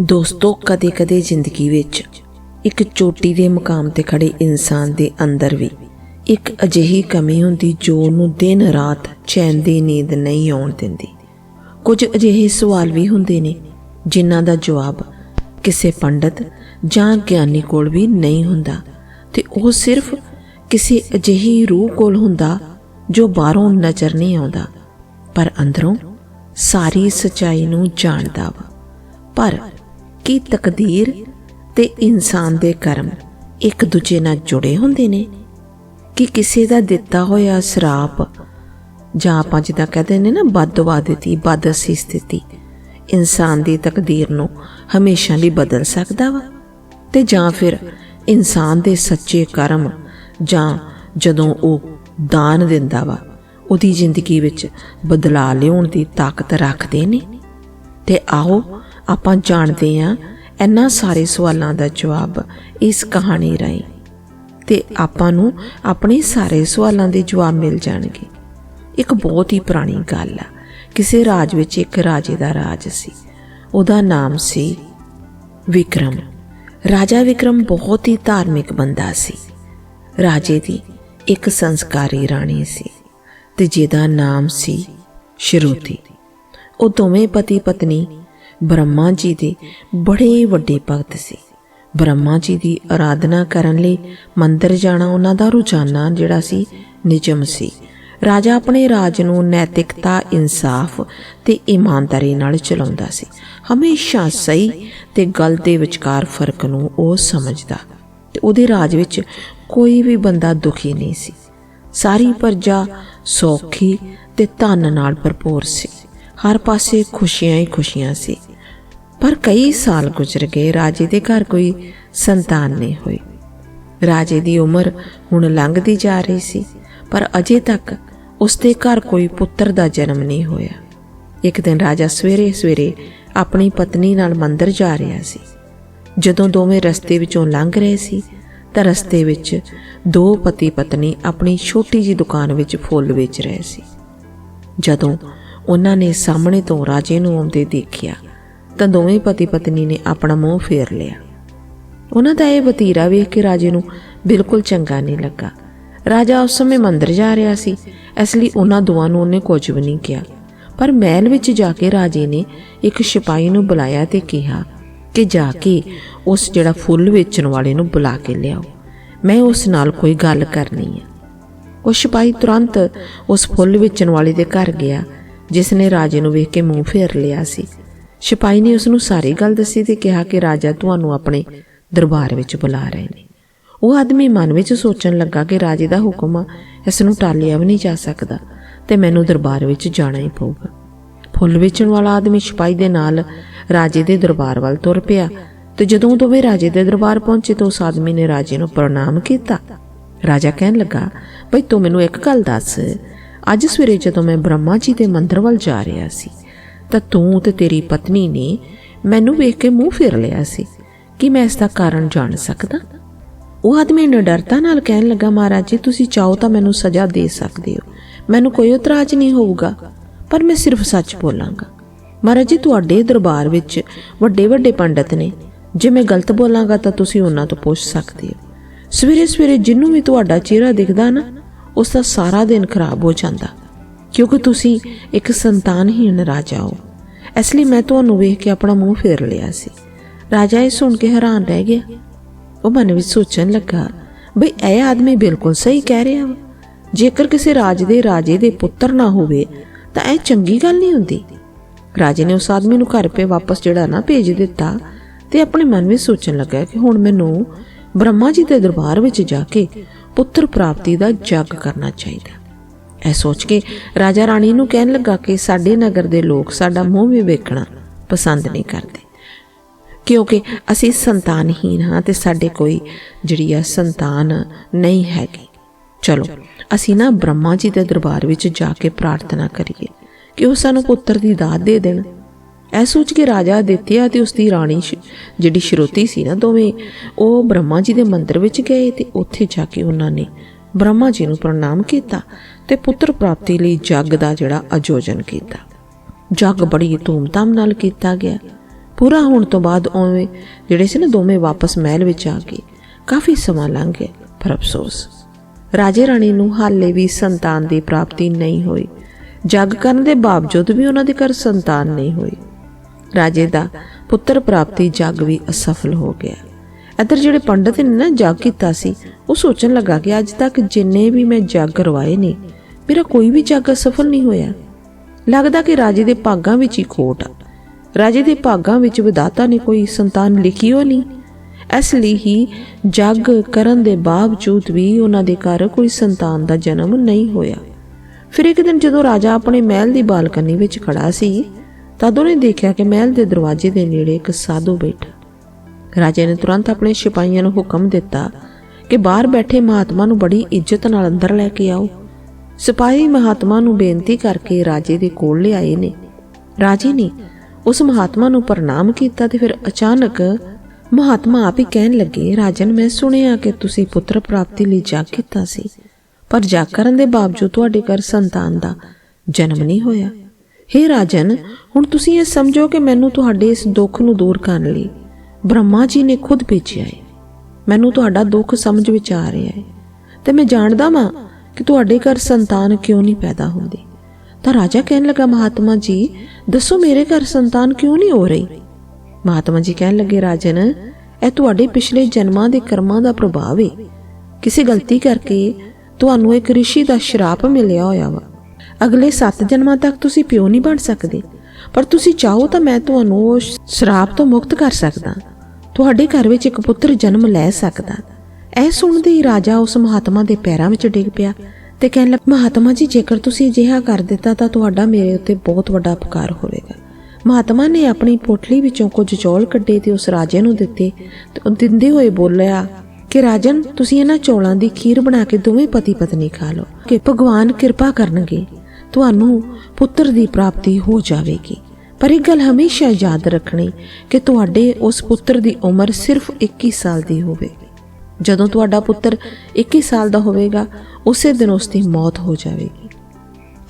ਦੋਸਤੋ, ਕਦੇ-ਕਦੇ ਜ਼ਿੰਦਗੀ ਵਿੱਚ ਇੱਕ ਚੋਟੀ ਦੇ ਮੁਕਾਮ ਤੇ ਖੜੇ ਇਨਸਾਨ ਦੇ ਅੰਦਰ ਵੀ ਇੱਕ ਅਜਿਹੀ ਕਮੀ ਹੁੰਦੀ ਜੋ ਉਹਨੂੰ ਦਿਨ ਰਾਤ ਚੈਨ ਦੀ ਨੀਂਦ ਨਹੀਂ ਆਉਣ ਦਿੰਦੀ। ਕੁਝ ਅਜਿਹੇ ਸਵਾਲ ਵੀ ਹੁੰਦੇ ਨੇ, ਜਿਨ੍ਹਾਂ ਦਾ ਜਵਾਬ ਕਿਸੇ ਪੰਡਤ ਜਾਂ ਗਿਆਨੀ ਕੋਲ ਵੀ ਨਹੀਂ ਹੁੰਦਾ ਤੇ ਉਹ ਸਿਰਫ ਕਿਸੇ ਅਜਿਹੀ ਰੂਹ ਕੋਲ ਹੁੰਦਾ ਜੋ ਬਾਹਰੋਂ ਨਜ਼ਰ ਨਹੀਂ ਆਉਂਦਾ, ਪਰ ਅੰਦਰੋਂ ਸਾਰੀ ਸਚਾਈ ਨੂੰ ਜਾਣਦਾ ਵਾ। ਪਰ ਕੀ ਤਕਦੀਰ ਤੇ ਇਨਸਾਨ ਦੇ ਕਰਮ ਇੱਕ ਦੂਜੇ ਨਾਲ ਜੁੜੇ ਹੁੰਦੇ ਨੇ? ਕਿ ਕਿਸੇ ਦਾ ਦਿੱਤਾ ਹੋਇਆ ਸਰਾਪ, ਜਾਂ ਆਪਾਂ ਜਿੱਦਾਂ ਕਹਿੰਦੇ ਨੇ ਨਾ ਬਦਦੁਆ ਦਿੱਤੀ ਬਦਅਸੀਸ ਸਥਿਤੀ ਇਨਸਾਨ ਦੀ ਤਕਦੀਰ ਨੂੰ ਹਮੇਸ਼ਾ ਲਈ ਬਦਲ ਸਕਦਾ ਵਾ? ਤੇ ਜਾਂ ਫਿਰ ਇਨਸਾਨ ਦੇ ਸੱਚੇ ਕਰਮ, ਜਾਂ ਜਦੋਂ ਉਹ ਦਾਨ ਦਿੰਦਾ ਵਾ, ਉਹਦੀ ਜ਼ਿੰਦਗੀ ਵਿੱਚ ਬਦਲਾ ਲਿਆਉਣ ਦੀ ਤਾਕਤ ਰੱਖਦੇ ਨੇ? ਤੇ ਆਓ ਆਪਾਂ ਜਾਣਦੇ ਹਾਂ ਇਹਨਾਂ ਸਾਰੇ ਸਵਾਲਾਂ ਦਾ ਜਵਾਬ ਇਸ ਕਹਾਣੀ ਰਾਹੀਂ। ਤੇ ਆਪਾਂ ਨੂੰ ਆਪਣੇ ਸਾਰੇ ਸਵਾਲਾਂ ਦੇ ਜਵਾਬ ਮਿਲ ਜਾਣਗੇ। ਇੱਕ ਬਹੁਤ ਹੀ ਪੁਰਾਣੀ ਗੱਲ ਆ। ਕਿਸੇ ਰਾਜ ਵਿੱਚ ਇੱਕ ਰਾਜੇ ਦਾ ਰਾਜ ਸੀ। ਉਹਦਾ ਨਾਮ ਸੀ ਵਿਕਰਮ। ਰਾਜਾ ਵਿਕਰਮ ਬਹੁਤ ਹੀ ਧਾਰਮਿਕ ਬੰਦਾ ਸੀ। ਰਾਜੇ ਦੀ ਇੱਕ ਸੰਸਕਾਰੀ ਰਾਣੀ ਸੀ ਤੇ ਜਿਹਦਾ ਨਾਮ ਸੀ ਸ਼ਰੂਤੀ। ਉਹ ਦੋਵੇਂ ਪਤੀ ਪਤਨੀ ਬ੍ਰਹਮਾ ਜੀ ਦੇ ਬੜੇ ਵੱਡੇ ਭਗਤ ਸੀ। ਬ੍ਰਹਮਾ ਜੀ ਦੀ ਆਰਾਧਨਾ ਕਰਨ ਲਈ ਮੰਦਰ ਜਾਣਾ ਉਹਨਾਂ ਦਾ ਰੋਜ਼ਾਨਾ ਜਿਹੜਾ ਸੀ, ਨਿਯਮ ਸੀ। ਰਾਜਾ ਆਪਣੇ ਰਾਜ ਨੂੰ ਨੈਤਿਕਤਾ, ਇਨਸਾਫ ਤੇ ਇਮਾਨਦਾਰੀ ਨਾਲ ਚਲਾਉਂਦਾ ਸੀ। ਹਮੇਸ਼ਾ ਸਹੀ ਤੇ ਗਲਤ ਦੇ ਵਿਚਕਾਰ ਫ਼ਰਕ ਨੂੰ ਉਹ ਸਮਝਦਾ ਤੇ ਉਹਦੇ ਰਾਜ ਵਿੱਚ ਕੋਈ ਵੀ ਬੰਦਾ ਦੁਖੀ ਨਹੀਂ ਸੀ। ਸਾਰੀ ਪ੍ਰਜਾ ਸੌਖੀ ਤੇ ਧਨ ਨਾਲ ਭਰਪੂਰ ਸੀ। ਹਰ ਪਾਸੇ ਖੁਸ਼ੀਆਂ ਹੀ ਖੁਸ਼ੀਆਂ ਸੀ। ਪਰ ਕਈ ਸਾਲ ਗੁਜ਼ਰ ਗਏ, ਰਾਜੇ ਦੇ ਘਰ ਕੋਈ ਸੰਤਾਨ ਨਹੀਂ ਹੋਈ। ਰਾਜੇ ਦੀ ਉਮਰ ਹੁਣ ਲੰਘਦੀ ਜਾ ਰਹੀ ਸੀ, ਪਰ ਅਜੇ ਤੱਕ ਉਸ ਦੇ ਘਰ ਕੋਈ ਪੁੱਤਰ ਦਾ ਜਨਮ ਨਹੀਂ ਹੋਇਆ। ਇੱਕ ਦਿਨ ਰਾਜਾ ਸਵੇਰੇ ਸਵੇਰੇ ਆਪਣੀ ਪਤਨੀ ਨਾਲ ਮੰਦਰ ਜਾ ਰਿਹਾ ਸੀ। ਜਦੋਂ ਦੋਵੇਂ ਰਸਤੇ ਵਿੱਚੋਂ ਲੰਘ ਰਹੇ ਸੀ, ਤਾਂ ਰਸਤੇ ਵਿੱਚ ਦੋ ਪਤੀ ਪਤਨੀ ਆਪਣੀ ਛੋਟੀ ਜੀ ਦੁਕਾਨ ਵਿੱਚ ਫੁੱਲ ਵੇਚ ਰਹੇ ਸੀ। ਜਦੋਂ ਉਹਨਾਂ ਨੇ ਸਾਹਮਣੇ ਤੋਂ ਰਾਜੇ ਨੂੰ ਆਉਂਦੇ ਦੇਖਿਆ, ਤਾਂ ਦੋਵੇਂ ਪਤੀ ਪਤਨੀ ਨੇ ਆਪਣਾ ਮੂੰਹ ਫੇਰ ਲਿਆ। ਉਹਨਾਂ ਦਾ ਇਹ ਵਤੀਰਾ ਵੇਖ ਕੇ ਰਾਜੇ ਨੂੰ ਬਿਲਕੁਲ ਚੰਗਾ ਨਹੀਂ ਲੱਗਾ। ਰਾਜਾ ਉਸ ਸਮੇਂ ਮੰਦਰ ਜਾ ਰਿਹਾ ਸੀ, ਇਸ ਲਈ ਉਹਨਾਂ ਦੋਵਾਂ ਨੂੰ ਉਹਨੇ ਕੁਝ ਵੀ ਨਹੀਂ ਕਿਹਾ। ਪਰ ਮਹਿਲ ਵਿੱਚ ਜਾ ਕੇ ਰਾਜੇ ਨੇ ਇੱਕ ਸਿਪਾਹੀ ਨੂੰ ਬੁਲਾਇਆ ਤੇ ਕਿਹਾ ਕਿ ਜਾ ਕੇ ਉਸ ਜਿਹੜਾ ਫੁੱਲ ਵੇਚਣ ਵਾਲੇ ਨੂੰ ਬੁਲਾ ਕੇ ਲਿਆਓ। ਮੈਂ ਉਸ ਨਾਲ ਕੋਈ ਗੱਲ ਕਰਨੀ ਹੈ ਉਹ ਸਿਪਾਹੀ ਤੁਰੰਤ ਉਸ ਫੁੱਲ ਵੇਚਣ ਵਾਲੇ ਦੇ ਘਰ ਗਿਆ ਜਿਸ ਨੇ ਰਾਜੇ ਨੂੰ ਵੇਖ ਕੇ ਮੂੰਹ ਫੇਰ ਲਿਆ ਸੀ। ਸਿਪਾਹੀ ਨੇ ਉਸ ਨੂੰ ਸਾਰੀ ਗੱਲ ਦੱਸੀ ਤੇ ਕਿਹਾ ਕਿ ਰਾਜਾ ਤੁਹਾਨੂੰ ਆਪਣੇ ਦਰਬਾਰ ਵਿੱਚ ਬੁਲਾ ਰਹੇ ਨੇ। ਉਹ ਆਦਮੀ ਮਨ ਵਿੱਚ ਸੋਚਣ ਲੱਗਾ ਕਿ ਰਾਜੇ ਦਾ ਹੁਕਮ ਆ, ਇਸ ਨੂੰ ਟਾਲਿਆ ਵੀ ਨਹੀਂ ਜਾ ਸਕਦਾ ਤੇ ਮੈਨੂੰ ਦਰਬਾਰ ਵਿੱਚ ਜਾਣਾ ਹੀ ਪਊਗਾ। ਫੁੱਲ ਵੇਚਣ ਵਾਲਾ ਆਦਮੀ ਸਿਪਾਹੀ ਦੇ ਨਾਲ ਰਾਜੇ ਦੇ ਦਰਬਾਰ ਵੱਲ ਤੁਰ ਪਿਆ ਤੇ ਜਦੋਂ ਦੋਵੇਂ ਰਾਜੇ ਦੇ ਦਰਬਾਰ ਪਹੁੰਚੇ ਤਾਂ ਉਸ ਆਦਮੀ ਨੇ ਰਾਜੇ ਨੂੰ ਪ੍ਰਣਾਮ ਕੀਤਾ। ਰਾਜਾ ਕਹਿਣ ਲੱਗਾ ਭਈ ਤੂੰ ਮੈਨੂੰ ਇੱਕ ਗੱਲ ਦੱਸ ਅੱਜ ਸਵੇਰੇ ਜਦੋਂ ਮੈਂ ਬ੍ਰਹਮਾ ਜੀ ਦੇ ਮੰਦਰ ਵੱਲ ਜਾ ਰਿਹਾ ਸੀ, ਤਾਂ ਤੂੰ ਤੇ ਤੇਰੀ ਪਤਨੀ ਨੇ ਮੈਨੂੰ ਵੇਖ ਕੇ ਮੂੰਹ ਫੇਰ ਲਿਆ ਸੀ ਕਿ ਮੈਂ ਇਸ ਦਾ ਕਾਰਨ ਜਾਣ ਸਕਦਾ। ਉਹ ਆਦਮੀ ਨਿਡਰਤਾ ਨਾਲ ਕਹਿਣ ਲੱਗਾ, ਮਹਾਰਾਜ ਜੀ, ਤੁਸੀਂ ਚਾਹੋ ਤਾਂ ਮੈਨੂੰ ਸਜ਼ਾ ਦੇ ਸਕਦੇ ਹੋ। ਮੈਨੂੰ ਕੋਈ ਇਤਰਾਜ਼ ਨਹੀਂ ਹੋਊਗਾ, ਪਰ ਮੈਂ ਸਿਰਫ ਸੱਚ ਬੋਲਾਂਗਾ। ਮਹਾਰਾਜ ਜੀ, ਤੁਹਾਡੇ ਦਰਬਾਰ ਵਿੱਚ ਵੱਡੇ ਵੱਡੇ ਪੰਡਤ ਨੇ। ਜੇ ਮੈਂ ਗਲਤ ਬੋਲਾਂਗਾ ਤਾਂ ਤੁਸੀਂ ਉਹਨਾਂ ਤੋਂ ਪੁੱਛ ਸਕਦੇ ਹੋ। ਸਵੇਰੇ ਸਵੇਰੇ ਜਿੰਨੂੰ ਵੀ ਤੁਹਾਡਾ ਚਿਹਰਾ ਦਿਖਦਾ ਨਾ ਉਸ ਦਾ ਸਾਰਾ ਦਿਨ ਖਰਾਬ ਹੋ ਜਾਂਦਾ, ਕਿਉਂਕਿ ਤੁਸੀਂ ਇੱਕ ਸੰਤਾਨਹੀਣ ਰਾਜਾ ਹੋ। ਇਸ ਲਈ ਮੈਂ ਤੁਹਾਨੂੰ ਵੇਖ ਕੇ ਆਪਣਾ ਮੂੰਹ ਫੇਰ ਲਿਆ ਸੀ। ਰਾਜਾ ਇਹ ਸੁਣ ਕੇ ਹੈਰਾਨ ਰਹਿ ਗਿਆ। ਉਹ ਮਨ ਵਿੱਚ ਸੋਚਣ ਲੱਗਾ, ਬਈ ਇਹ ਆਦਮੀ ਬਿਲਕੁਲ ਸਹੀ ਕਹਿ ਰਿਹਾ ਵਾ। ਜੇਕਰ ਕਿਸੇ ਰਾਜ ਦੇ ਰਾਜੇ ਦੇ ਪੁੱਤਰ ਨਾ ਹੋਵੇ, ਤਾਂ ਇਹ ਚੰਗੀ ਗੱਲ ਨਹੀਂ ਹੁੰਦੀ। ਰਾਜੇ ਨੇ ਉਸ ਆਦਮੀ ਨੂੰ ਘਰ 'ਤੇ ਵਾਪਸ ਜਿਹੜਾ ਨਾ ਭੇਜ ਦਿੱਤਾ ਤੇ ਆਪਣੇ ਮਨ ਵਿੱਚ ਸੋਚਣ ਲੱਗਾ ਕਿ ਹੁਣ ਮੈਨੂੰ ਬ੍ਰਹਮਾ ਜੀ ਦੇ ਦਰਬਾਰ ਵਿੱਚ ਜਾ ਕੇ ਪੁੱਤਰ ਪ੍ਰਾਪਤੀ ਦਾ ਜੱਗ ਕਰਨਾ ਚਾਹੀਦਾ ਇਹ ਸੋਚ ਕੇ ਰਾਜਾ ਰਾਣੀ ਨੂੰ ਕਹਿਣ ਲੱਗਾ ਕਿ ਸਾਡੇ ਨਗਰ ਦੇ ਲੋਕ ਸਾਡਾ ਮੂੰਹ ਵੀ ਵੇਖਣਾ ਪਸੰਦ ਨਹੀਂ ਕਰਦੇ। ਕਿਉਂਕਿ ਅਸੀਂ ਸੰਤਾਨਹੀਨ ਹਾਂ ਤੇ ਸਾਡੇ ਕੋਈ ਜਿਹੜੀ ਆ ਸੰਤਾਨ ਨਹੀਂ ਹੈਗੀ। ਚਲੋ, ਅਸੀਂ ਨਾ ਬ੍ਰਹਮਾ ਜੀ ਦੇ ਦਰਬਾਰ ਵਿੱਚ ਜਾ ਕੇ ਪ੍ਰਾਰਥਨਾ ਕਰੀਏ ਕਿ ਉਹ ਸਾਨੂੰ ਪੁੱਤਰ ਦੀ ਦਾਤ ਦੇ ਦੇਣ। ਐ ਸੋਚ ਕੇ ਰਾਜਾ ਦਿੱਤਿਆ ਤੇ ਉਸ ਦੀ ਰਾਣੀ ਜਿਹੜੀ ਸ਼ਰੋਤੀ ਸੀ ਨਾ ਦੋਵੇਂ, ਉਹ ਬ੍ਰਹਮਾ ਜੀ ਦੇ ਮੰਦਰ ਵਿੱਚ ਗਏ ਤੇ ਉੱਥੇ ਜਾ ਕੇ ਉਹਨਾਂ ਨੇ ਬ੍ਰਹਮਾ ਜੀ ਨੂੰ ਪ੍ਰਣਾਮ ਕੀਤਾ ਤੇ ਪੁੱਤਰ ਪ੍ਰਾਪਤੀ ਲਈ ਜੱਗ ਦਾ ਜਿਹੜਾ ਆਯੋਜਨ ਕੀਤਾ। ਜੱਗ ਬੜੀ ਧੂਮਧਾਮ ਨਾਲ ਕੀਤਾ ਗਿਆ। ਪੂਰਾ ਹੋਣ ਤੋਂ ਬਾਅਦ ਉਵੇਂ ਜਿਹੜੇ ਸੀ ਨਾ ਦੋਵੇਂ ਵਾਪਸ ਮਹਿਲ ਵਿੱਚ ਆ ਗਏ ਕਾਫੀ ਸਮਾਂ ਲੰਘ ਗਿਆ, ਪਰ ਅਫਸੋਸ। ਰਾਜੇ ਰਾਣੀ ਨੂੰ ਹਾਲੇ ਵੀ ਸੰਤਾਨ ਦੀ ਪ੍ਰਾਪਤੀ ਨਹੀਂ ਹੋਈ। ਜੱਗ ਕਰਨ ਦੇ ਬਾਵਜੂਦ ਵੀ ਉਹਨਾਂ ਦੇ ਘਰ ਸੰਤਾਨ ਨਹੀਂ ਹੋਈ ਰਾਜੇ ਦਾ ਪੁੱਤਰ ਪ੍ਰਾਪਤੀ ਜੱਗ ਵੀ ਅਸਫਲ ਹੋ ਗਿਆ। ਇੱਧਰ ਜਿਹੜੇ ਪੰਡਤ ਨੇ ਨਾ ਜੱਗ ਕੀਤਾ ਸੀ, ਉਹ ਸੋਚਣ ਲੱਗਾ ਕਿ ਅੱਜ ਤੱਕ ਜਿੰਨੇ ਵੀ ਮੈਂ ਜੱਗ ਕਰਵਾਏ ਨੇ, ਮੇਰਾ ਕੋਈ ਵੀ ਜੱਗ ਅਸਫਲ ਨਹੀਂ ਹੋਇਆ। ਲੱਗਦਾ ਕਿ ਰਾਜੇ ਦੇ ਭਾਗਾਂ ਵਿੱਚ ਹੀ ਖੋਟ ਆ। ਰਾਜੇ ਦੇ ਭਾਗਾਂ ਵਿੱਚ ਵਿਦਾਤਾ ਨੇ ਕੋਈ ਸੰਤਾਨ ਲਿਖੀ ਹੋ ਨਹੀਂ। ਇਸ ਲਈ ਹੀ ਜੱਗ ਕਰਨ ਦੇ ਬਾਵਜੂਦ ਵੀ ਉਹਨਾਂ ਦੇ ਘਰ ਕੋਈ ਸੰਤਾਨ ਦਾ ਜਨਮ ਨਹੀਂ ਹੋਇਆ। ਫਿਰ ਇੱਕ ਦਿਨ ਜਦੋਂ ਰਾਜਾ ਆਪਣੇ ਮਹਿਲ ਦੀ ਬਾਲਕਨੀ ਵਿੱਚ ਖੜਾ ਸੀ ਤਦ ਉਹਨੇ ਦੇਖਿਆ ਕਿ ਮਹਿਲ ਦੇ ਦਰਵਾਜ਼ੇ ਦੇ ਨੇੜੇ ਇੱਕ ਸਾਧੂ ਬੈਠਾ। ਰਾਜੇ ਨੇ ਤੁਰੰਤ ਆਪਣੇ ਸਿਪਾਹੀਆਂ ਨੂੰ ਹੁਕਮ ਦਿੱਤਾ ਕਿ ਬਾਹਰ ਬੈਠੇ ਮਹਾਤਮਾ ਨੂੰ ਬੜੀ ਇੱਜ਼ਤ ਨਾਲ ਅੰਦਰ ਲੈ ਕੇ ਆਓ। ਸਿਪਾਹੀ ਮਹਾਤਮਾ ਨੂੰ ਬੇਨਤੀ ਕਰਕੇ ਰਾਜੇ ਦੇ ਕੋਲ ਲਿਆਏ ਨੇ। ਰਾਜੇ ਨੇ ਉਸ ਮਹਾਤਮਾ ਨੂੰ ਪ੍ਰਣਾਮ ਕੀਤਾ ਤੇ ਫਿਰ ਅਚਾਨਕ ਮਹਾਤਮਾ ਆਪ ਹੀ ਕਹਿਣ ਲੱਗੇ, ਰਾਜਨ, ਮੈਂ ਸੁਣਿਆ ਕਿ ਤੁਸੀਂ ਪੁੱਤਰ ਪ੍ਰਾਪਤੀ ਲਈ ਜਾਗ ਕੀਤਾ ਸੀ, ਪਰ ਜਾਗ ਕਰਨ ਦੇ ਬਾਵਜੂਦ ਤੁਹਾਡੇ ਘਰ ਸੰਤਾਨ ਦਾ ਜਨਮ ਨਹੀਂ ਹੋਇਆ। हे ਰਾਜਨ, ਹੁਣ ਤੁਸੀਂ ਇਹ ਸਮਝੋ ਕਿ ਮੈਨੂੰ ਤੁਹਾਡੇ ਇਸ ਦੁੱਖ ਨੂੰ ਦੂਰ ਕਰਨ ਲਈ ਬ੍ਰਹਮਾ ਜੀ ਨੇ ਖੁਦ ਭੇਜਿਆ ਹੈ ਮੈਨੂੰ ਤੁਹਾਡਾ ਦੁੱਖ ਸਮਝ ਵਿੱਚ ਆ ਰਿਹਾ ਹੈ ਤੇ ਮੈਂ ਜਾਣਦਾ ਵਾਂ ਕਿ ਤੁਹਾਡੇ ਘਰ ਸੰਤਾਨ ਕਿਉਂ ਨਹੀਂ ਪੈਦਾ ਹੁੰਦੀ। ਤਾਂ ਰਾਜਾ ਕਹਿਣ ਲੱਗਾ, ਮਹਾਤਮਾ ਜੀ, ਦੱਸੋ ਮੇਰੇ ਘਰ ਸੰਤਾਨ ਕਿਉਂ ਨਹੀਂ ਹੋ ਰਹੀ? ਮਹਾਤਮਾ ਜੀ ਕਹਿਣ ਲੱਗੇ, ਰਾਜਨ, ਇਹ ਤੁਹਾਡੇ ਪਿਛਲੇ ਜਨਮਾਂ ਦੇ ਕਰਮਾਂ ਦਾ ਪ੍ਰਭਾਵ ਹੈ ਕਿਸੇ ਗਲਤੀ ਕਰਕੇ ਤੁਹਾਨੂੰ ਇੱਕ ਰਿਸ਼ੀ ਦਾ ਸ਼ਰਾਪ ਮਿਲਿਆ ਹੋਇਆ ਵਾ। ਅਗਲੇ 7 ਜਨਮਾਂ ਤੱਕ ਤੁਸੀਂ ਪਿਓ ਨਹੀਂ ਬਣ ਸਕਦੇ। ਪਰ ਤੁਸੀਂ ਚਾਹੋ ਤਾਂ ਮੈਂ ਤੁਹਾਨੂੰ ਉਹ ਸ਼ਰਾਪ ਤੋਂ ਮੁਕਤ ਕਰ ਸਕਦਾ। ਤੁਹਾਡੇ ਘਰ ਵਿੱਚ ਇੱਕ ਪੁੱਤਰ ਜਨਮ ਲੈ ਸਕਦਾ। ਇਹ ਸੁਣਦੇ ਹੀ ਰਾਜਾ ਉਸ ਮਹਾਤਮਾ ਦੇ ਪੈਰਾਂ ਵਿੱਚ ਡਿੱਗ ਪਿਆ ਤੇ ਕਹਿਣ ਲੱਗਾ, ਮਹਾਤਮਾ ਜੀ, ਜੇਕਰ ਤੁਸੀਂ ਅਜਿਹਾ ਕਰ ਦਿੱਤਾ ਤਾਂ ਤੁਹਾਡਾ ਮੇਰੇ ਉੱਤੇ ਬਹੁਤ ਵੱਡਾ ਉਪਕਾਰ ਹੋਵੇਗਾ। ਮਹਾਤਮਾ ਨੇ ਆਪਣੀ ਪੋਟਲੀ ਵਿੱਚੋਂ ਕੁਝ ਚੌਲ ਕੱਢੇ ਤੇ ਉਸ ਰਾਜੇ ਨੂੰ ਦਿੱਤੇ। ਤੇ ਦਿੰਦੇ ਹੋਏ ਬੋਲਿਆ ਕਿ, ਰਾਜਨ, ਤੁਸੀਂ ਇਹਨਾਂ ਚੌਲਾਂ ਦੀ ਖੀਰ ਬਣਾ ਕੇ ਦੋਵੇਂ ਪਤੀ ਪਤਨੀ ਖਾ ਲਓ, ਕਿ ਭਗਵਾਨ ਕਿਰਪਾ ਕਰਨਗੇ। ਤੁਹਾਨੂੰ ਪੁੱਤਰ ਦੀ ਪ੍ਰਾਪਤੀ ਹੋ ਜਾਵੇਗੀ। ਪਰ ਇਹ ਗੱਲ ਹਮੇਸ਼ਾ ਯਾਦ ਰੱਖਣੀ ਕਿ ਤੁਹਾਡੇ ਉਸ ਪੁੱਤਰ ਦੀ ਉਮਰ ਸਿਰਫ 21 ਸਾਲ ਦੀ ਹੋਵੇਗੀ ਜਦੋਂ ਤੁਹਾਡਾ ਪੁੱਤਰ 21 ਸਾਲ ਦਾ ਹੋਵੇਗਾ, ਉਸੇ ਦਿਨ ਉਸ ਦੀ ਮੌਤ ਹੋ ਜਾਵੇਗੀ।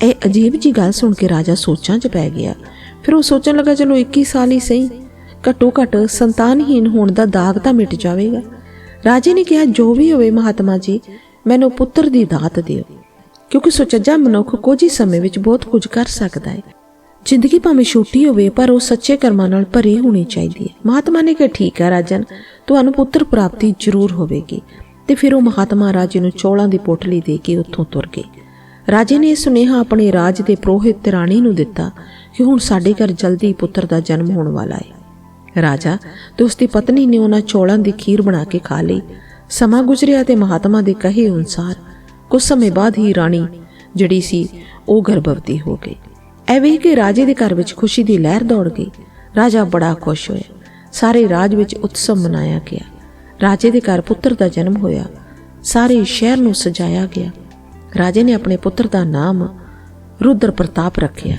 ਇਹ ਅਜੀਬ ਜੀ ਗੱਲ ਸੁਣ ਕੇ ਰਾਜਾ ਸੋਚਾਂ 'ਚ ਪੈ ਗਿਆ। ਫਿਰ ਉਹ ਸੋਚਣ ਲੱਗਾ, ਚਲੋ 21 ਸਾਲ ਹੀ ਸਹੀ। ਘੱਟੋ ਘੱਟ ਸੰਤਾਨਹੀਨ ਹੋਣ ਦਾ ਦਾਗ ਤਾਂ ਮਿਟ ਜਾਵੇਗਾ। ਰਾਜੇ ਨੇ ਕਿਹਾ, ਜੋ ਵੀ ਹੋਵੇ ਮਹਾਤਮਾ ਜੀ, ਮੈਨੂੰ ਪੁੱਤਰ ਦੀ ਦਾਤ ਦਿਓ। ਕਿਉਂਕਿ ਸੁਚੱਜਾ ਮਨੁੱਖ ਕੁਝ ਹੀ ਸਮੇਂ ਵਿੱਚ ਬਹੁਤ ਕੁਝ ਕਰ ਸਕਦਾ ਹੈ। ਜ਼ਿੰਦਗੀ ਭਾਵੇਂ ਛੋਟੀ ਹੋਵੇ, ਪਰ ਉਹ ਸੱਚੇ ਕਰਮਾਂ ਨਾਲ ਭਰੀ ਹੋਣੀ ਚਾਹੀਦੀ ਹੈ। ਮਹਾਤਮਾ ਨੇ ਕਿਹਾ, ਠੀਕ ਹੈ ਰਾਜਨ, ਤੁਹਾਨੂੰ ਪੁੱਤਰ ਪ੍ਰਾਪਤੀ ਜ਼ਰੂਰ ਹੋਵੇਗੀ। ਤੇ ਫਿਰ ਉਹ ਮਹਾਤਮਾ ਰਾਜੇ ਨੂੰ ਚੌਲਾਂ ਦੀ ਪੋਟਲੀ ਦੇ ਕੇ ਉੱਥੋਂ ਤੁਰ ਗਏ। ਰਾਜੇ ਨੇ ਇਹ ਸੁਨੇਹਾ ਆਪਣੇ ਰਾਜ ਦੇ ਪ੍ਰੋਹਿਤ ਤੇ ਰਾਣੀ ਨੂੰ ਦਿੱਤਾ ਕਿ ਹੁਣ ਸਾਡੇ ਘਰ ਜਲਦੀ ਪੁੱਤਰ ਦਾ ਜਨਮ ਹੋਣ ਵਾਲਾ ਹੈ। ਰਾਜਾ ਤੇ ਉਸ ਦੀ ਪਤਨੀ ਨੇ ਉਹਨਾਂ ਚੌਲਾਂ ਦੀ ਖੀਰ ਬਣਾ ਕੇ ਖਾ ਲਈ। ਸਮਾਂ ਗੁਜ਼ਰਿਆ ਤੇ ਮਹਾਤਮਾ ਦੇ ਕਹੇ ਅਨੁਸਾਰ ਕੁਝ ਸਮੇਂ ਬਾਅਦ ਹੀ ਰਾਣੀ ਜਿਹੜੀ ਸੀ, ਉਹ ਗਰਭਵਤੀ ਹੋ ਗਈ। ਐ ਵੇਖ ਕੇ ਰਾਜੇ ਦੇ ਘਰ ਵਿੱਚ ਖੁਸ਼ੀ ਦੀ ਲਹਿਰ ਦੌੜ ਗਈ। ਰਾਜਾ ਬੜਾ ਖੁਸ਼ ਹੋਇਆ। ਸਾਰੇ ਰਾਜ ਵਿੱਚ ਉਤਸਵ ਮਨਾਇਆ ਗਿਆ। ਰਾਜੇ ਦੇ ਘਰ ਪੁੱਤਰ ਦਾ ਜਨਮ ਹੋਇਆ। ਸਾਰੇ ਸ਼ਹਿਰ ਨੂੰ ਸਜਾਇਆ ਗਿਆ। ਰਾਜੇ ਨੇ ਆਪਣੇ ਪੁੱਤਰ ਦਾ ਨਾਮ ਰੁਦਰ ਪ੍ਰਤਾਪ ਰੱਖਿਆ।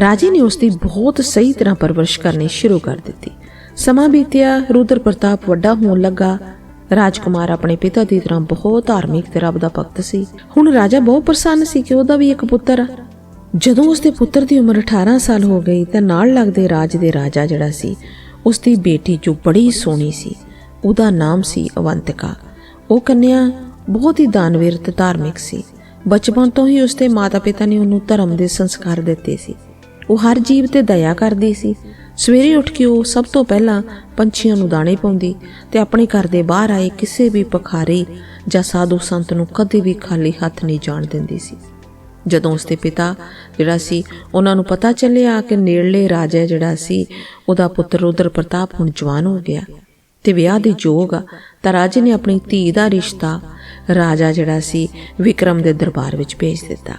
ਰਾਜੇ ਨੇ ਉਸ ਦੀ ਬਹੁਤ ਸਹੀ ਤਰ੍ਹਾਂ ਪਰਵਰਿਸ਼ ਕਰਨੀ ਸ਼ੁਰੂ ਕਰ ਦਿੱਤੀ। ਸਮਾਂ ਬੀਤਿਆ, ਰੁਦਰ ਪ੍ਰਤਾਪ ਵੱਡਾ ਹੋਣ ਲੱਗਾ। ਰਾਜਕੁਮਾਰ ਆਪਣੇ ਪਿਤਾ ਦੀ ਤਰ੍ਹਾਂ ਬਹੁਤ ਧਾਰਮਿਕ ਤੇ ਰੱਬ ਦਾ ਭਗਤ ਸੀ। ਹੁਣ ਰਾਜਾ ਬਹੁਤ ਪ੍ਰਸੰਨ ਸੀ ਕਿ ਉਹਦਾ ਵੀ ਇੱਕ ਪੁੱਤਰ ਆ। ਜਦੋਂ ਉਸ ਦੇ ਪੁੱਤਰ ਦੀ ਉਮਰ 18 ਸਾਲ ਹੋ ਗਈ ਤਾਂ ਨਾਲ ਲੱਗਦੇ ਰਾਜ ਦੇ ਰਾਜਾ ਜਿਹੜਾ ਸੀ ਉਸ ਦੀ ਬੇਟੀ ਜੋ ਬੜੀ ਸੋਹਣੀ ਸੀ, ਉਹਦਾ ਨਾਮ ਸੀ ਅਵੰਤਿਕਾ। ਉਹ ਕੰਨਿਆ ਬਹੁਤ ਹੀ ਦਾਨਵੀਰ ਤੇ ਧਾਰਮਿਕ ਸੀ। ਬਚਪਨ ਤੋਂ ਹੀ ਉਸਦੇ ਮਾਤਾ-ਪਿਤਾ ਨੇ ਉਹਨੂੰ ਧਰਮ ਦੇ ਸੰਸਕਾਰ ਦਿੱਤੇ ਸੀ। ਉਹ ਹਰ ਜੀਵ ਤੇ ਦਇਆ ਕਰਦੀ ਸੀ। ਸਵੇਰੇ ਉੱਠ ਕੇ ਉਹ ਸਭ ਤੋਂ ਪਹਿਲਾਂ ਪੰਛੀਆਂ ਨੂੰ ਦਾਣੇ ਪਾਉਂਦੀ ਤੇ ਆਪਣੇ ਘਰ ਦੇ ਬਾਹਰ ਆਏ ਕਿਸੇ ਵੀ ਪਖਾਰੀ ਜਾਂ ਸਾਧੂ ਸੰਤ ਨੂੰ ਕਦੇ ਵੀ ਖਾਲੀ ਹੱਥ ਨਹੀਂ ਜਾਣ ਦਿੰਦੀ ਸੀ। ਜਦੋਂ ਉਸਦੇ ਪਿਤਾ ਜਿਹੜਾ ਸੀ, ਉਹਨਾਂ ਨੂੰ ਪਤਾ ਚੱਲਿਆ ਕਿ ਨੇੜਲੇ ਰਾਜਾ ਜਿਹੜਾ ਸੀ, ਉਹਦਾ ਪੁੱਤਰ ਰੁਦਰ ਪ੍ਰਤਾਪ ਹੁਣ ਜਵਾਨ ਹੋ ਗਿਆ ਤੇ ਵਿਆਹ ਦੇ ਯੋਗ ਆ, ਤਾਂ ਰਾਜੇ ਨੇ ਆਪਣੀ ਧੀ ਦਾ ਰਿਸ਼ਤਾ ਰਾਜਾ ਜਿਹੜਾ ਸੀ, ਵਿਕਰਮ ਦੇ ਦਰਬਾਰ ਵਿੱਚ ਭੇਜ ਦਿੱਤਾ।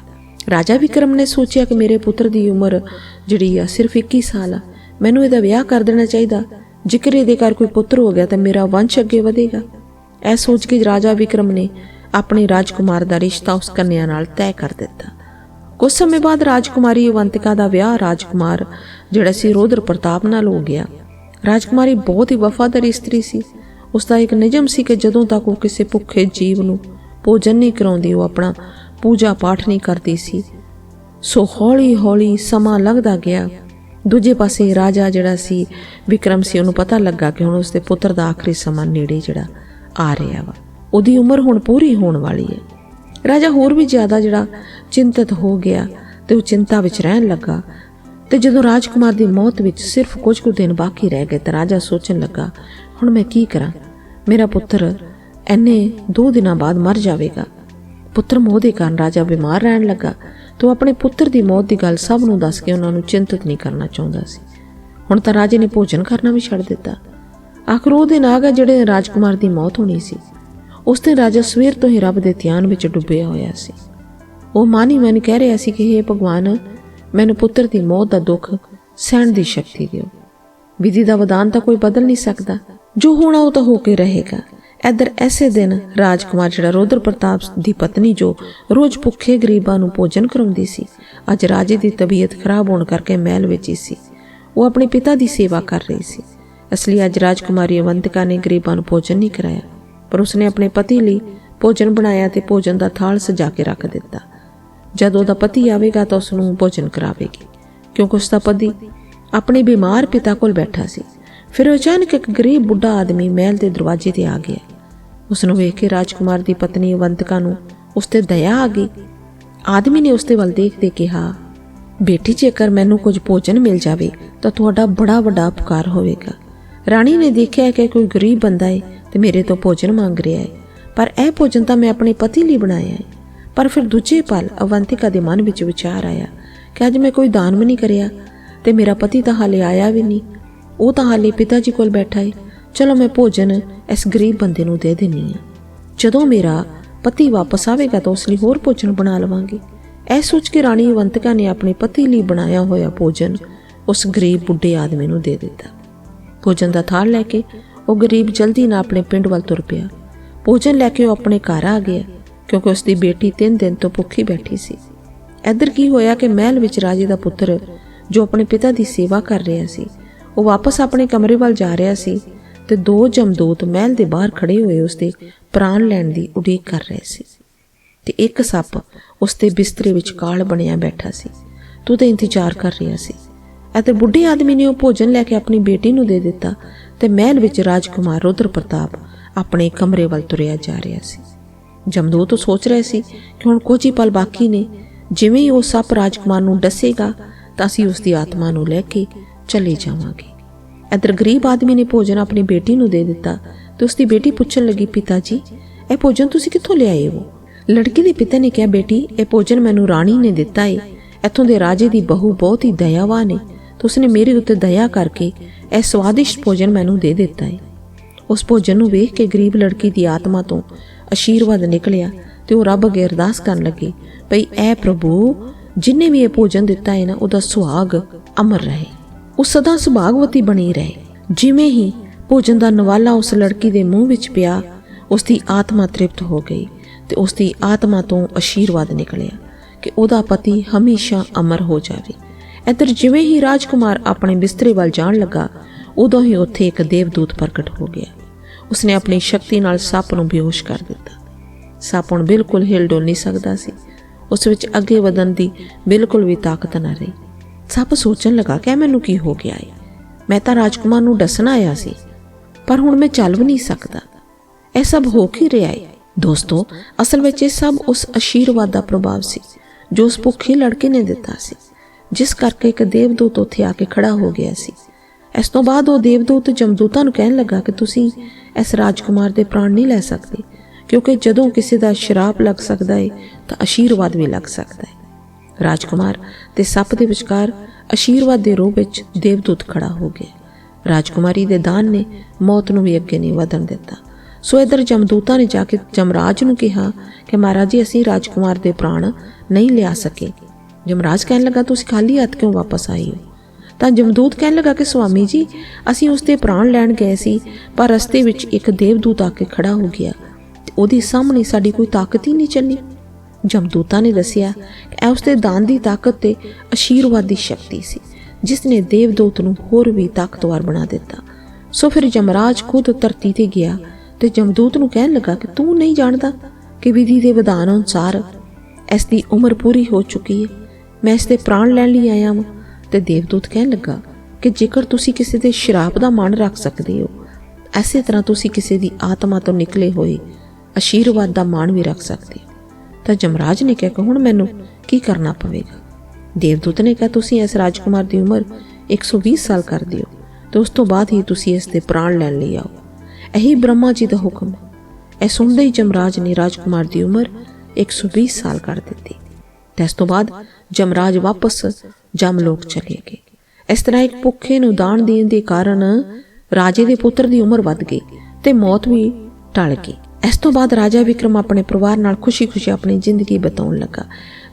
ਰਾਜਾ ਵਿਕਰਮ ਨੇ ਸੋਚਿਆ ਕਿ ਮੇਰੇ ਪੁੱਤਰ ਦੀ ਉਮਰ ਜਿਹੜੀ ਆ ਸਿਰਫ 21 ਸਾਲ ਆ। ਮੈਨੂੰ ਇਹਦਾ ਵਿਆਹ ਕਰ ਦੇਣਾ ਚਾਹੀਦਾ। ਜੇਕਰ ਇਹਦੇ ਘਰ ਕੋਈ ਪੁੱਤਰ ਹੋ ਗਿਆ ਤਾਂ ਮੇਰਾ ਵੰਸ਼ ਅੱਗੇ ਵਧੇਗਾ। ਇਹ ਸੋਚ ਕੇ ਰਾਜਾ ਵਿਕਰਮ ਨੇ ਆਪਣੇ ਰਾਜਕੁਮਾਰ ਦਾ ਰਿਸ਼ਤਾ ਉਸ ਕੰਨਿਆ ਨਾਲ ਤੈਅ ਕਰ ਦਿੱਤਾ। ਕੁਝ ਸਮੇਂ ਬਾਅਦ ਰਾਜਕੁਮਾਰੀ ਅਵੰਤਿਕਾ ਦਾ ਵਿਆਹ ਰਾਜਕੁਮਾਰ, ਜਿਹੜਾ ਸੀ ਰੋਦਰ ਪ੍ਰਤਾਪ ਨਾਲ ਹੋ ਗਿਆ। ਰਾਜਕੁਮਾਰੀ ਬਹੁਤ ਹੀ ਵਫਾਦਾਰ ਇਸਤਰੀ ਸੀ। ਉਸ ਦਾ ਇੱਕ ਨਿਯਮ ਸੀ ਕਿ ਜਦੋਂ ਤੱਕ ਉਹ ਕਿਸੇ ਭੁੱਖੇ ਜੀਵ ਨੂੰ ਭੋਜਨ ਨਹੀਂ ਕਰਾਉਂਦੀ, ਉਹ ਆਪਣਾ ਪੂਜਾ ਪਾਠ ਨਹੀਂ ਕਰਦੀ ਸੀ। ਸੋ ਹੌਲੀ ਹੌਲੀ ਸਮਾਂ ਲੱਗਦਾ ਗਿਆ। ਦੂਜੇ ਪਾਸੇ ਰਾਜਾ ਜਿਹੜਾ ਸੀ, ਵਿਕਰਮ ਸੀ, ਉਹਨੂੰ ਪਤਾ ਲੱਗਾ ਕਿ ਹੁਣ ਉਸਦੇ ਪੁੱਤਰ ਦਾ ਆਖਰੀ ਸਮਾਂ ਨੇੜੇ ਜਿਹੜਾ ਆ ਰਿਹਾ ਵਾ। ਉਹਦੀ ਉਮਰ ਹੁਣ ਪੂਰੀ ਹੋਣ ਵਾਲੀ ਹੈ। ਰਾਜਾ ਹੋਰ ਵੀ ਜ਼ਿਆਦਾ ਜਿਹੜਾ ਚਿੰਤਤ ਹੋ ਗਿਆ ਤੇ ਉਹ ਚਿੰਤਾ ਵਿੱਚ ਰਹਿਣ ਲੱਗਾ ਤੇ ਜਦੋਂ ਰਾਜਕੁਮਾਰ ਦੀ ਮੌਤ ਵਿੱਚ ਸਿਰਫ ਕੁਝ ਕੁ ਦਿਨ ਬਾਕੀ ਰਹਿ ਗਏ ਤਾਂ ਰਾਜਾ ਸੋਚਣ ਲੱਗਾ, ਹੁਣ ਮੈਂ ਕੀ ਕਰਾਂ? ਮੇਰਾ ਪੁੱਤਰ ਐਨੇ ਦੋ ਦਿਨਾਂ ਬਾਅਦ ਮਰ ਜਾਵੇਗਾ। ਪੁੱਤਰ ਮੋਹ ਦੇ ਕਾਰਨ ਰਾਜਾ ਬਿਮਾਰ ਰਹਿਣ ਲੱਗਾ। ਤੇ ਉਹ ਆਪਣੇ ਪੁੱਤਰ ਦੀ ਮੌਤ ਦੀ ਗੱਲ ਸਭ ਨੂੰ ਦੱਸ ਕੇ ਉਹਨਾਂ ਨੂੰ ਚਿੰਤਤ ਨਹੀਂ ਕਰਨਾ ਚਾਹੁੰਦਾ ਸੀ। ਹੁਣ ਤਾਂ ਰਾਜੇ ਨੇ ਭੋਜਨ ਕਰਨਾ ਵੀ ਛੱਡ ਦਿੱਤਾ। ਆਖਰ ਉਹ ਦਿਨ ਆ ਗਿਆ ਜਿਹੜੇ ਰਾਜਕੁਮਾਰ ਦੀ ਮੌਤ ਹੋਣੀ ਸੀ। ਉਸ ਦਿਨ ਰਾਜਾ ਸਵੇਰ ਤੋਂ ਹੀ ਰੱਬ ਦੇ ਧਿਆਨ ਵਿੱਚ ਡੁੱਬਿਆ ਹੋਇਆ ਸੀ। ਉਹ ਮਾਨੀ ਮਨ ਕਹਿ ਰਿਹਾ ਸੀ ਕਿ हे ਭਗਵਾਨ, ਮੈਨੂੰ ਪੁੱਤਰ ਦੀ ਮੌਤ ਦਾ ਦੁੱਖ ਸਹਿਣ ਦੀ ਸ਼ਕਤੀ ਦਿਓ। ਵਿਧੀ ਦਾ ਵਿਧਾਨ ਤਾਂ ਕੋਈ ਬਦਲ ਨਹੀਂ ਸਕਦਾ। ਜੋ ਹੋਣਾ ਉਹ ਤਾਂ ਹੋ ਕੇ ਰਹੇਗਾ। ਇੱਧਰ ਐਸੇ ਦਿਨ ਰਾਜਕੁਮਾਰ ਜਿਹੜਾ ਰੋਦਰ ਪ੍ਰਤਾਪ ਦੀ ਪਤਨੀ ਜੋ ਰੋਜ਼ ਭੁੱਖੇ ਗਰੀਬਾਂ ਨੂੰ ਭੋਜਨ ਕਰਾਉਂਦੀ ਸੀ, ਅੱਜ ਰਾਜੇ ਦੀ ਤਬੀਅਤ ਖਰਾਬ ਹੋਣ ਕਰਕੇ ਮਹਿਲ ਵਿੱਚ ਹੀ ਸੀ। ਉਹ ਆਪਣੇ ਪਿਤਾ ਦੀ ਸੇਵਾ ਕਰ ਰਹੀ ਸੀ। ਇਸ ਲਈ ਅੱਜ ਰਾਜਕੁਮਾਰੀ ਅਵੰਤਕਾ ਨੇ ਗਰੀਬਾਂ ਨੂੰ ਭੋਜਨ ਨਹੀਂ ਕਰਾਇਆ, ਪਰ ਉਸਨੇ ਆਪਣੇ ਪਤੀ ਲਈ ਭੋਜਨ ਬਣਾਇਆ ਤੇ ਭੋਜਨ ਦਾ ਥਾਲ ਸਜਾ ਕੇ ਰੱਖ ਦਿੱਤਾ। ਜਦ ਉਹਦਾ ਪਤੀ ਆਵੇਗਾ ਤਾਂ ਉਸ ਨੂੰ ਭੋਜਨ ਕਰਾਵੇਗੀ, ਕਿਉਂਕਿ ਉਸ ਦਾ ਪਤੀ ਆਪਣੇ ਬਿਮਾਰ ਪਿਤਾ ਕੋਲ ਬੈਠਾ ਸੀ। ਫਿਰ ਅਚਾਨਕ ਇੱਕ ਗਰੀਬ ਬੁੱਢਾ ਆਦਮੀ ਮਹਿਲ ਦੇ ਦਰਵਾਜ਼ੇ ਤੇ ਆ ਗਿਆ। ਉਸ ਨੂੰ ਵੇਖ ਕੇ ਰਾਜਕੁਮਾਰ ਦੀ ਪਤਨੀ ਅਵੰਤਕਾ ਨੂੰ ਉਸ ਤੇ ਦਇਆ ਆ ਗਈ। ਆਦਮੀ ਨੇ ਉਸ ਦੇ ਵੱਲ ਦੇਖਦੇ ਕਿਹਾ, ਬੇਟੀ, ਜੇਕਰ ਮੈਨੂੰ ਕੁਝ ਭੋਜਨ ਮਿਲ ਜਾਵੇ, ਤਾਂ ਤੁਹਾਡਾ ਬੜਾ ਵੱਡਾ ਉਪਕਾਰ ਹੋਵੇਗਾ। ਰਾਣੀ ਨੇ ਦੇਖਿਆ ਕਿ ਕੋਈ ਗਰੀਬ ਬੰਦਾ ਹੈ ਤੇ ਮੇਰੇ ਤੋਂ ਭੋਜਨ ਮੰਗ ਰਿਹਾ ਹੈ ਪਰ ਇਹ ਭੋਜਨ ਤਾਂ ਮੈਂ ਆਪਣੇ ਪਤੀ ਲਈ ਬਣਾਇਆ ਹੈ ਪਰ ਫਿਰ ਦੂਜੇ ਪਲ ਅਵੰਤਿਕਾ ਦੇ ਮਨ ਵਿੱਚ ਵਿਚਾਰ ਆਇਆ ਕਿ ਅੱਜ ਮੈਂ ਕੋਈ ਦਾਨ ਵੀ ਨਹੀਂ ਕਰਿਆ ਤੇ ਮੇਰਾ ਪਤੀ ਤਾਂ ਹਾਲੇ ਆਇਆ ਵੀ ਨਹੀਂ। ਉਹ ਤਾਂ ਹਾਲੇ ਪਿਤਾ ਜੀ ਕੋਲ ਬੈਠਾ ਹੈ ਚਲੋ ਮੈਂ ਭੋਜਨ ਇਸ ਗਰੀਬ ਬੰਦੇ ਨੂੰ ਦੇ ਦਿੰਨੀ ਆ। ਜਦੋਂ ਮੇਰਾ ਪਤੀ ਵਾਪਸ ਆਵੇਗਾ ਤਾਂ ਉਸ ਲਈ ਹੋਰ ਭੋਜਨ ਬਣਾ ਲਵਾਂਗੀ। ਇਹ ਸੋਚ ਕੇ ਰਾਣੀ ਅਵੰਤਕਾ ਨੇ ਆਪਣੇ ਪਤੀ ਲਈ ਬਣਾਇਆ ਹੋਇਆ ਭੋਜਨ ਉਸ ਗਰੀਬ ਬੁੱਢੇ ਆਦਮੀ ਨੂੰ ਦੇ ਦਿੱਤਾ। ਭੋਜਨ ਦਾ ਥਾਲ ਲੈ ਕੇ ਉਹ ਗਰੀਬ ਜਲਦੀ ਨਾਲ ਆਪਣੇ ਪਿੰਡ ਵੱਲ ਤੁਰ ਪਿਆ। ਭੋਜਨ ਲੈ ਕੇ ਉਹ ਆਪਣੇ ਘਰ ਆ ਗਿਆ, ਕਿਉਂਕਿ ਉਸ ਦੀ ਬੇਟੀ 3 ਦਿਨ ਤੋਂ ਭੁੱਖੀ ਬੈਠੀ ਸੀ। ਇੱਧਰ ਕੀ ਹੋਇਆ ਕਿ ਮਹਿਲ ਵਿੱਚ ਰਾਜੇ ਦਾ ਪੁੱਤਰ ਜੋ ਆਪਣੇ ਪਿਤਾ ਦੀ ਸੇਵਾ ਕਰ ਰਿਹਾ ਸੀ, ਉਹ ਵਾਪਸ ਆਪਣੇ ਕਮਰੇ ਵੱਲ ਜਾ ਰਿਹਾ ਸੀ ਤੇ ਦੋ ਜਮਦੂਤ ਮਹਿਲ ਦੇ ਬਾਹਰ ਖੜੇ ਹੋਏ ਉਸ ਦੇ ਪ੍ਰਾਣ ਲੈਣ ਦੀ ਉਡੀਕ ਕਰ ਰਹੇ ਸੀ। ਤੇ ਇੱਕ ਸੱਪ ਉਸ ਦੇ ਬਿਸਤਰੇ ਵਿੱਚ ਕਾਲ ਬਣਿਆ ਬੈਠਾ ਸੀ। ਤੂੰ ਤੇ ਇੰਤਜ਼ਾਰ ਕਰ ਰਿਹਾ ਸੀ। ਅਤੇ ਬੁੱਢੇ ਆਦਮੀ ਨੇ ਉਹ ਭੋਜਨ ਲੈ ਕੇ ਆਪਣੀ ਬੇਟੀ ਨੂੰ ਦੇ ਦਿੱਤਾ ਤੇ ਮਹਿਲ ਵਿੱਚ ਰਾਜਕੁਮਾਰ ਰੁਦਰ ਪ੍ਰਤਾਪ ਆਪਣੇ ਕਮਰੇ ਵੱਲ ਤੁਰਿਆ ਜਾ ਰਿਹਾ ਸੀ। ਜਮਦੂਤ ਸੋਚ ਰਿਹਾ ਸੀ ਕਿ ਹੁਣ ਕੁਝ ਹੀ ਪਲ ਬਾਕੀ ਨੇ। ਜਿਵੇਂ ਹੀ ਉਹ ਸੱਪ ਰਾਜਕੁਮਾਰ ਨੂੰ ਡਸੇਗਾ ਤਾਂ ਅਸੀਂ ਉਸ ਦੀ ਆਤਮਾ ਨੂੰ ਲੈ ਕੇ ਚਲੇ ਜਾਵਾਂਗੇ। ਇਧਰ ਗਰੀਬ ਆਦਮੀ ਨੇ ਭੋਜਨ ਆਪਣੀ ਬੇਟੀ ਨੂੰ ਦੇ ਦਿੱਤਾ ਤੇ ਉਸ ਦੀ ਬੇਟੀ ਪੁੱਛਣ ਲੱਗੀ ਪਿਤਾ ਜੀ ਇਹ ਭੋਜਨ ਤੁਸੀਂ ਕਿੱਥੋਂ ਲਿਆਏ ਹੋ? ਲੜਕੀ ਦੇ ਪਿਤਾ ਨੇ ਕਿਹਾ, ਬੇਟੀ, ਇਹ ਭੋਜਨ ਮੈਨੂੰ ਰਾਣੀ ਨੇ ਦਿੱਤਾ ਏ। ਇੱਥੋਂ ਦੇ ਰਾਜੇ ਦੀ ਬਹੂ ਬਹੁਤ ਹੀ ਦਇਆਵਾਨ ਏ ਤੇ ਉਸਨੇ ਮੇਰੇ ਉੱਤੇ ਦਇਆ ਕਰਕੇ ਇਹ ਸਵਾਦਿਸ਼ਟ ਭੋਜਨ ਮੈਨੂੰ ਦੇ ਦਿੱਤਾ ਏ। ਉਸ ਭੋਜਨ ਨੂੰ ਵੇਖ ਕੇ ਗਰੀਬ ਲੜਕੀ ਦੀ ਆਤਮਾ ਤੋਂ ਅਸ਼ੀਰਵਾਦ ਨਿਕਲਿਆ ਤੇ ਉਹ ਰੱਬ ਅੱਗੇ ਅਰਦਾਸ ਕਰਨ ਲੱਗੀ, ਭਈ ਐ ਪ੍ਰਭੂ, ਜਿਨੇ ਵੀ ਇਹ ਭੋਜਨ ਦਿੱਤਾ ਹੈ ਨਾ, ਉਹਦਾ ਸੁਹਾਗ ਅਮਰ ਰਹੇ। ਉਹ ਸਦਾ ਸੁਭਾਗਵਤੀ ਬਣੀ ਰਹੇ। ਜਿਵੇਂ ਹੀ ਭੋਜਨ ਦਾ ਨਵਾਲਾ ਉਸ ਲੜਕੀ ਦੇ ਮੂੰਹ ਵਿੱਚ ਪਿਆ, ਉਸ ਦੀ ਆਤਮਾ ਤ੍ਰਿਪਤ ਹੋ ਗਈ ਤੇ ਉਸ ਦੀ ਆਤਮਾ ਤੋਂ ਅਸ਼ੀਰਵਾਦ ਨਿਕਲਿਆ ਕਿ ਉਹਦਾ ਪਤੀ ਹਮੇਸ਼ਾ ਅਮਰ ਹੋ ਜਾਵੇ। ਇੱਧਰ ਜਿਵੇਂ ਹੀ ਰਾਜਕੁਮਾਰ ਆਪਣੇ ਬਿਸਤਰੇ ਵੱਲ ਜਾਣ ਲੱਗਾ, ਉਦੋਂ ਹੀ ਉੱਥੇ ਇੱਕ ਦੇਵਦੂਤ ਪ੍ਰਗਟ ਹੋ ਗਿਆ। ਉਸਨੇ ਆਪਣੀ ਸ਼ਕਤੀ ਨਾਲ ਸੱਪ ਨੂੰ ਬੇਹੋਸ਼ ਕਰ ਦਿੱਤਾ। ਸੱਪ ਹੁਣ ਬਿਲਕੁਲ ਹਿਲ ਡੁਲ ਨਹੀਂ ਸਕਦਾ ਸੀ। ਉਸ ਵਿੱਚ ਅੱਗੇ ਵਧਣ ਦੀ ਬਿਲਕੁਲ ਵੀ ਤਾਕਤ ਨਾ ਰਹੀ। ਸੱਪ ਸੋਚਣ ਲੱਗਾ ਕਿ ਮੈਨੂੰ ਕੀ ਹੋ ਗਿਆ ਏ। ਮੈਂ ਤਾਂ ਰਾਜਕੁਮਾਰ ਨੂੰ ਦੱਸਣਾ ਆਇਆ ਸੀ, ਪਰ ਹੁਣ ਮੈਂ ਚੱਲ ਵੀ ਨਹੀਂ ਸਕਦਾ। ਇਹ ਸਭ ਹੋ ਕੀ ਰਿਹਾ ਏ? ਦੋਸਤੋ, ਅਸਲ ਵਿੱਚ ਇਹ ਸਭ ਉਸ ਅਸ਼ੀਰਵਾਦ ਦਾ ਪ੍ਰਭਾਵ ਸੀ, ਜੋ ਉਸ ਭੁੱਖੇ ਲੜਕੇ ਨੇ ਦਿੱਤਾ ਸੀ, ਜਿਸ ਕਰਕੇ ਇੱਕ ਦੇਵਦੂਤ ਉੱਥੇ ਆ ਕੇ ਖੜਾ ਹੋ ਗਿਆ ਸੀ। ਇਸ ਤੋਂ ਬਾਅਦ ਉਹ ਦੇਵਦੂਤ ਜਮਦੂਤਾਂ ਨੂੰ ਕਹਿਣ ਲੱਗਾ ਕਿ ਤੁਸੀਂ ਇਸ ਰਾਜਕੁਮਾਰ ਦੇ ਪ੍ਰਾਣ ਨਹੀਂ ਲੈ ਸਕਦੇ, ਕਿਉਂਕਿ ਜਦੋਂ ਕਿਸੇ ਦਾ ਸ਼ਰਾਪ ਲੱਗ ਸਕਦਾ ਹੈ ਤਾਂ ਅਸ਼ੀਰਵਾਦ ਵੀ ਲੱਗ ਸਕਦਾ ਹੈ ਰਾਜਕੁਮਾਰ ਤੇ ਸੱਪ ਦੇ ਵਿਚਕਾਰ ਅਸ਼ੀਰਵਾਦ ਦੇ ਰੂਪ ਵਿੱਚ ਦੇਵਦੂਤ ਖੜਾ ਹੋ ਗਿਆ ਰਾਜਕੁਮਾਰੀ ਦੇ ਦਾਨ ਨੇ ਮੌਤ ਨੂੰ ਵੀ ਅੱਗੇ ਨਹੀਂ ਵਧਣ ਦਿੱਤਾ। ਸੋ ਇਧਰ ਜਮਦੂਤਾਂ ਨੇ ਜਾ ਕੇ ਜਮਰਾਜ ਨੂੰ ਕਿਹਾ ਕਿ ਮਹਾਰਾਜ ਜੀ, ਅਸੀਂ ਰਾਜਕੁਮਾਰ ਦੇ ਪ੍ਰਾਣ ਨਹੀਂ ਲਿਆ ਸਕੇ। ਜਮਰਾਜ ਕਹਿਣ ਲੱਗਾ, ਤੁਸੀਂ ਖਾਲੀ ਹੱਥ ਕਿਉਂ ਵਾਪਸ ਆਏ ਹੋ? ਤਾਂ ਜਮਦੂਤ ਕਹਿਣ ਲੱਗਾ ਕਿ, ਸੁਆਮੀ ਜੀ, ਅਸੀਂ ਉਸ ਦੇ ਪ੍ਰਾਣ ਲੈਣ ਗਏ ਸੀ, ਪਰ ਰਸਤੇ ਵਿੱਚ ਇੱਕ ਦੇਵਦੂਤ ਆ ਕੇ ਖੜਾ ਹੋ ਗਿਆ ਤੇ ਉਹਦੇ ਸਾਹਮਣੇ ਸਾਡੀ ਕੋਈ ਤਾਕਤ ਹੀ ਨਹੀਂ ਚੱਲੀ। ਜਮਦੂਤਾਂ ਨੇ ਦੱਸਿਆ ਕਿ ਇਹ ਉਸਦੇ ਦਾਨ ਦੀ ਤਾਕਤ ਤੇ ਅਸ਼ੀਰਵਾਦ ਦੀ ਸ਼ਕਤੀ ਸੀ ਜਿਸ ਨੇ ਦੇਵਦੂਤ ਨੂੰ ਹੋਰ ਵੀ ਤਾਕਤਵਰ ਬਣਾ ਦਿੱਤਾ। ਸੋ ਫਿਰ ਜਮਰਾਜ ਖੁਦ ਧਰਤੀ ਤੇ ਗਿਆ ਤੇ ਜਮਦੂਤ ਨੂੰ ਕਹਿਣ ਲੱਗਾ ਕਿ ਤੂੰ ਨਹੀਂ ਜਾਣਦਾ ਕਿ ਵਿਧੀ ਦੇ ਵਿਧਾਨ ਅਨੁਸਾਰ ਇਸ ਦੀ ਉਮਰ ਪੂਰੀ ਹੋ ਚੁੱਕੀ ਹੈ। ਮੈਂ ਇਸ ਦੇ ਪ੍ਰਾਣ ਲੈਣ ਲਈ ਆਇਆ ਹਾਂ ਤੇ ਦੇਵਦੂਤ ਕਹਿਣ ਲੱਗਾ ਕਿ ਜੇਕਰ ਤੁਸੀਂ ਕਿਸੇ ਦੇ ਸ਼ਰਾਪ ਦਾ ਮਾਣ ਰੱਖ ਸਕਦੇ ਹੋ, ਐਸੇ ਤਰ੍ਹਾਂ ਤੁਸੀਂ ਕਿਸੇ ਦੀ ਆਤਮਾ ਤੋਂ ਨਿਕਲੇ ਹੋਏ ਅਸ਼ੀਰਵਾਦ ਦਾ ਮਾਣ ਵੀ ਰੱਖ ਸਕਦੇ ਹੋ। ਤਾਂ ਜਮਰਾਜ ਨੇ ਕਿਹਾ ਕਿ ਹੁਣ ਮੈਨੂੰ ਕੀ ਕਰਨਾ ਪਵੇਗਾ? ਦੇਵਦੂਤ ਨੇ ਕਿਹਾ, ਤੁਸੀਂ ਇਸ ਰਾਜਕੁਮਾਰ ਦੀ ਉਮਰ 120 ਸਾਲ ਕਰ ਦਿਓ ਤੇ ਉਸ ਤੋਂ ਬਾਅਦ ਹੀ ਤੁਸੀਂ ਇਸ ਦੇ ਪ੍ਰਾਣ ਲੈਣ ਲਈ ਆਓ। ਇਹੀ ਬ੍ਰਹਮਾ ਜੀ ਦਾ ਹੁਕਮ ਹੈ। ਇਹ ਸੁਣਦੇ ਹੀ ਜਮਰਾਜ ਨੇ ਰਾਜਕੁਮਾਰ ਦੀ ਉਮਰ 120 ਸਾਲ ਕਰ ਦਿੱਤੀ ਤੇ ਇਸ ਤੋਂ ਬਾਅਦ ਜਮਰਾਜ ਵਾਪਸ ਜਮਲੋਕ ਚਲੇ ਗਏ। ਇਸ ਤਰ੍ਹਾਂ ਇੱਕ ਭੁੱਖੇ ਨੂੰ ਦਾਨ ਦੇਣ ਦੇ ਕਾਰਨ ਰਾਜੇ ਦੇ ਪੁੱਤਰ ਦੀ ਉਮਰ ਵੱਧ ਗਈ ਤੇ ਮੌਤ ਵੀ ਟਲ ਗਈ। ਇਸ ਤੋਂ ਬਾਅਦ ਰਾਜਾ ਵਿਕਰਮ ਆਪਣੇ ਪਰਿਵਾਰ ਨਾਲ ਖੁਸ਼ੀ-ਖੁਸ਼ੀ ਆਪਣੀ ਜ਼ਿੰਦਗੀ ਬਿਤਾਉਣ ਲੱਗਾ।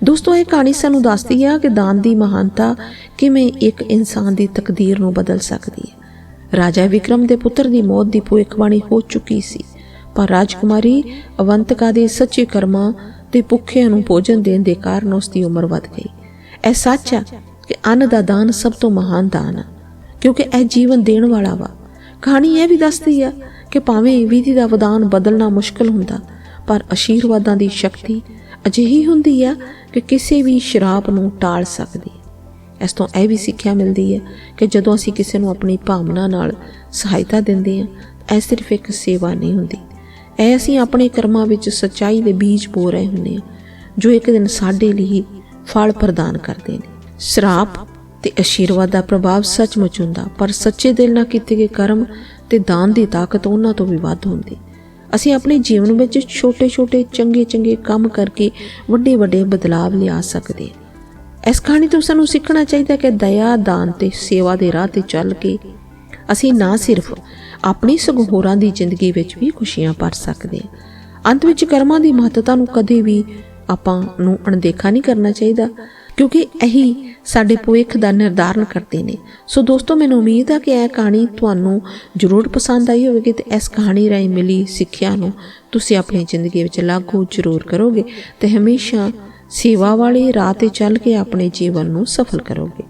ਦੋਸਤੋ, ਇਹ ਕਹਾਣੀ ਸਾਨੂੰ ਦੱਸਦੀ ਹੈ ਕਿ ਦਾਨ ਦੀ ਮਹਾਨਤਾ ਕਿਵੇਂ ਇੱਕ ਇਨਸਾਨ ਦੀ ਤਕਦੀਰ ਨੂੰ ਬਦਲ ਸਕਦੀ ਹੈ। ਰਾਜਾ ਵਿਕਰਮ ਦੇ ਪੁੱਤਰ ਦੀ ਮੌਤ ਦੀ ਭਵਿੱਖਬਾਣੀ ਹੋ ਚੁੱਕੀ ਸੀ, ਪਰ ਰਾਜਕੁਮਾਰੀ ਅਵੰਤਕਾ ਦੇ ਸੱਚੇ ਕਰਮਾਂ ਤੇ ਭੁੱਖਿਆਂ ਨੂੰ ਭੋਜਨ ਦੇਣ ਦੇ ਕਾਰਨ ਉਸ ਦੀ ਉਮਰ ਵੱਧ ਗਈ। ਇਹ ਸੱਚ ਹੈ ਕਿ ਅੰਨ ਦਾ ਦਾਨ ਸਭ ਤੋਂ ਮਹਾਨ ਦਾਨ ਹੈ, ਕਿਉਂਕਿ ਇਹ ਜੀਵਨ ਦੇਣ ਵਾਲਾ ਵਾ। ਕਹਾਣੀ ਇਹ ਵੀ ਦੱਸਦੀ ਹੈ ਕਿ ਭਾਵੇਂ ਵਿਧੀ ਦਾ ਵਿਧਾਨ ਬਦਲਣਾ ਮੁਸ਼ਕਲ ਹੁੰਦਾ, ਪਰ ਅਸ਼ੀਰਵਾਦਾਂ ਦੀ ਸ਼ਕਤੀ ਅਜਿਹੀ ਹੁੰਦੀ ਆ ਕਿ ਕਿਸੇ ਵੀ ਸ਼ਰਾਪ ਨੂੰ ਟਾਲ ਸਕਦੀ ਇਸ ਤੋਂ ਇਹ ਵੀ ਸਿੱਖਿਆ ਮਿਲਦੀ ਹੈ ਕਿ ਜਦੋਂ ਅਸੀਂ ਕਿਸੇ ਨੂੰ ਆਪਣੀ ਭਾਵਨਾ ਨਾਲ ਸਹਾਇਤਾ ਦਿੰਦੇ ਹਾਂ ਇਹ ਸਿਰਫ ਇੱਕ ਸੇਵਾ ਨਹੀਂ ਹੁੰਦੀ। ਇਹ ਅਸੀਂ ਆਪਣੇ ਕਰਮਾਂ ਵਿੱਚ ਸੱਚਾਈ ਦੇ ਬੀਜ ਬੋ ਰਹੇ ਹੁੰਦੇ ਹਾਂ, ਜੋ ਇੱਕ ਦਿਨ ਸਾਡੇ ਲਈ ਫਲ ਪ੍ਰਦਾਨ ਕਰਦੇ ਨੇ। ਸ਼ਰਾਪ ਤੇ ਅਸ਼ੀਰਵਾਦ ਦਾ ਪ੍ਰਭਾਵ ਸੱਚਮੁੱਚ ਹੁੰਦਾ। ਪਰ ਸੱਚੇ ਦਿਲ ਨਾਲ ਕੀਤੇ ਗਏ ਕਰਮ ਤੇ ਦਾਨ ਦੀ ਤਾਕਤ ਉਹਨਾਂ ਤੋਂ ਵੀ ਵੱਧ ਹੁੰਦੀ। ਅਸੀਂ ਆਪਣੇ ਜੀਵਨ ਵਿੱਚ ਛੋਟੇ-ਛੋਟੇ, ਚੰਗੇ-ਚੰਗੇ ਕੰਮ ਕਰਕੇ ਵੱਡੇ-ਵੱਡੇ ਬਦਲਾਵ ਲਿਆ ਸਕਦੇ ਹਾਂ। ਇਸ ਕਹਾਣੀ ਤੋਂ ਸਾਨੂੰ ਸਿੱਖਣਾ ਚਾਹੀਦਾ ਕਿ ਦਇਆ, ਦਾਨ ਤੇ ਸੇਵਾ ਦੇ ਰਾਹ ਤੇ ਚੱਲ ਕੇ ਅਸੀਂ ਨਾ ਸਿਰਫ ਆਪਣੀ ਸਗੋਂ ਹੋਰਾਂ ਦੀ ਜ਼ਿੰਦਗੀ ਵਿੱਚ ਵੀ ਖੁਸ਼ੀਆਂ ਭਰ ਸਕਦੇ ਹਾਂ। ਅੰਤ ਵਿੱਚ ਕਰਮਾਂ ਦੀ ਮਹੱਤਤਾ ਨੂੰ ਕਦੇ ਵੀ ਆਪਾਂ ਨੂੰ ਅਣਦੇਖਾ ਨਹੀਂ ਕਰਨਾ ਚਾਹੀਦਾ। ਕਿਉਂਕਿ ਇਹੀ ਸਾਡੇ ਭਵਿੱਖ ਦਾ ਨਿਰਧਾਰਨ ਕਰਦੇ ਨੇ। ਸੋ ਦੋਸਤੋ, ਮੈਨੂੰ ਉਮੀਦ ਹੈ ਕਿ ਇਹ ਕਹਾਣੀ ਤੁਹਾਨੂੰ ਜ਼ਰੂਰ ਪਸੰਦ ਆਈ ਹੋਵੇਗੀ ਤੇ ਇਸ ਕਹਾਣੀ ਰਾਹੀਂ ਮਿਲੀ ਸਿੱਖਿਆ ਨੂੰ ਤੁਸੀਂ ਆਪਣੀ ਜ਼ਿੰਦਗੀ ਵਿੱਚ ਲਾਗੂ ਜ਼ਰੂਰ ਕਰੋਗੇ ਤੇ ਹਮੇਸ਼ਾ ਸੇਵਾ ਵਾਲੇ ਰਾਹ ਤੇ ਚੱਲ ਕੇ ਆਪਣੇ ਜੀਵਨ ਨੂੰ ਸਫਲ ਕਰੋਗੇ।